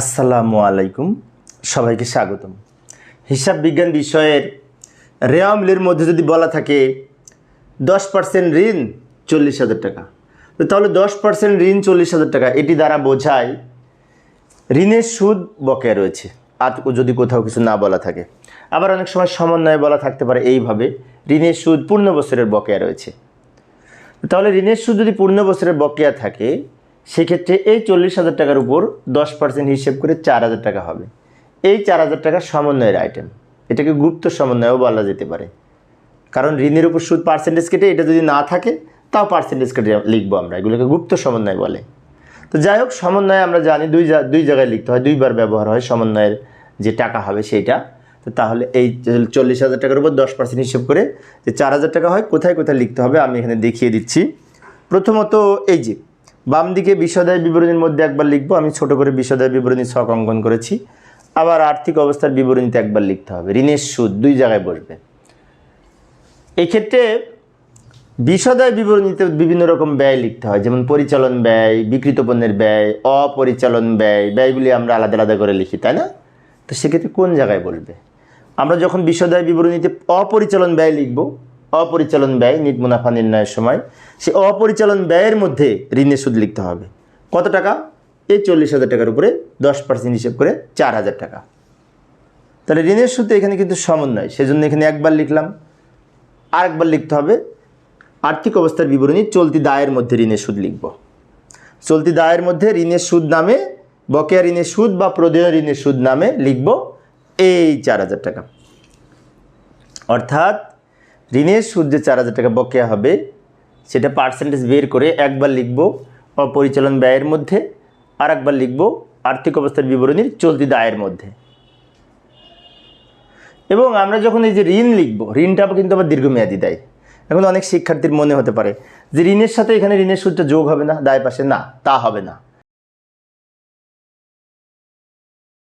আসসালামু আলাইকুম। সবাইকে স্বাগতম। হিসাব বিজ্ঞান বিষয়ের রেওয়ামলির মধ্যে যদি বলা থাকে, দশ পার্সেন্ট ঋণ চল্লিশ হাজার টাকা। তো তাহলে দশ পার্সেন্ট ঋণ চল্লিশ হাজার টাকা, এটি দ্বারা বোঝায় ঋণের সুদ বকেয়া রয়েছে। আর যদি কোথাও কিছু না বলা থাকে, আবার অনেক সময় সমন্বয়ে বলা থাকতে পারে এইভাবে, ঋণের সুদ পূর্ণ বছরের বকেয়া রয়েছে। তাহলে ঋণের সুদ যদি পূর্ণ বছরের বকেয়া থাকে সেক্ষেত্রে এই চল্লিশ হাজার টাকার উপর দশ পার্সেন্ট হিসেব করে চার হাজার টাকা হবে। এই চার হাজার টাকা সমন্বয়ের আইটেম এটাকে গুপ্ত সমন্বয়ও বলা যেতে পারে। কারণ ঋণের উপর সুদ পার্সেন্টেজ কেটে এটা যদি না থাকে, তাও পার্সেন্টেজ কেটে লিখব আমরা। এগুলোকে গুপ্ত সমন্বয় বলে। তো যাই হোক, সমন্বয় আমরা জানি দুই দুই জায়গায় লিখতে হয়, দুইবার ব্যবহার হয় সমন্বয়ের যে টাকা হবে সেইটা তো তাহলে এই চল্লিশ হাজার টাকার উপর দশ পার্সেন্ট হিসেব করে যে চার হাজার টাকা হয়, কোথায় কোথায় লিখতে হবে আমি এখানে দেখিয়ে দিচ্ছি। প্রথমত এই যে বাম দিকে বিশদায় বিবরণীর মধ্যে একবার লিখব। আমি ছোট করে বিশদায় বিবরণী ছক অঙ্কন করেছি। আবার আর্থিক অবস্থার বিবরণীতে একবার লিখতে হবে। ঋণের সুদ, দুই জায়গায় বসবে। এক্ষেত্রে ক্ষেত্রে বিশদায় বিবরণীতে বিভিন্ন রকম ব্যয় লিখতে হয়। যেমন পরিচালন ব্যয় বিকৃত পণ্যের ব্যয়, অপরিচালন ব্যয়, ব্যয়গুলি আমরা আলাদা আলাদা করে লিখি, তাই না? তো সেক্ষেত্রে কোন জায়গায় বলবে আমরা যখন বিশদায় বিবরণীতে অপরিচালন ব্যয় লিখব অপরিচালন ব্যয়, নিট মুনাফা নির্ণয়ের সময়, সে অপরিচালন ব্যয়ের মধ্যে ঋণের সুদ লিখতে হবে। কত টাকা? এই চল্লিশ হাজার টাকার উপরে দশ পার্সেন্ট হিসেব করে চার হাজার টাকা। তাহলে ঋণের সুদ এখানে কিন্তু সমন্বয়, সেজন্য এখানে একবার লিখলাম। আরেকবার লিখতে হবে, আর্থিক অবস্থার বিবরণী চলতি দায়ের মধ্যে ঋণের সুদ লিখব। চলতি দায়ের মধ্যে ঋণের সুদ নামে, বকেয়া ঋণের সুদ বা প্রদেয় ঋণের সুদ নামে লিখব এই চার হাজার টাকা। অর্থাৎ ঋণের সুদ যে চার হাজার টাকা বকেয়া হবে, সেটা পার্সেন্টেজ বের করে একবার লিখব অপরিচালন ব্যয়ের মধ্যে আর একবার লিখব আর্থিক অবস্থার বিবরণীর চলতি দায়ের মধ্যে। এবং আমরা যখন এই যে ঋণ লিখব, ঋণটা কিন্তু আবার দীর্ঘমেয়াদী দেয়। এখন অনেক শিক্ষার্থীর মনে হতে পারে যে ঋণের সাথে এখানে ঋণের সুদটা যোগ হবে না, দায় পাশে না, তা হবে না।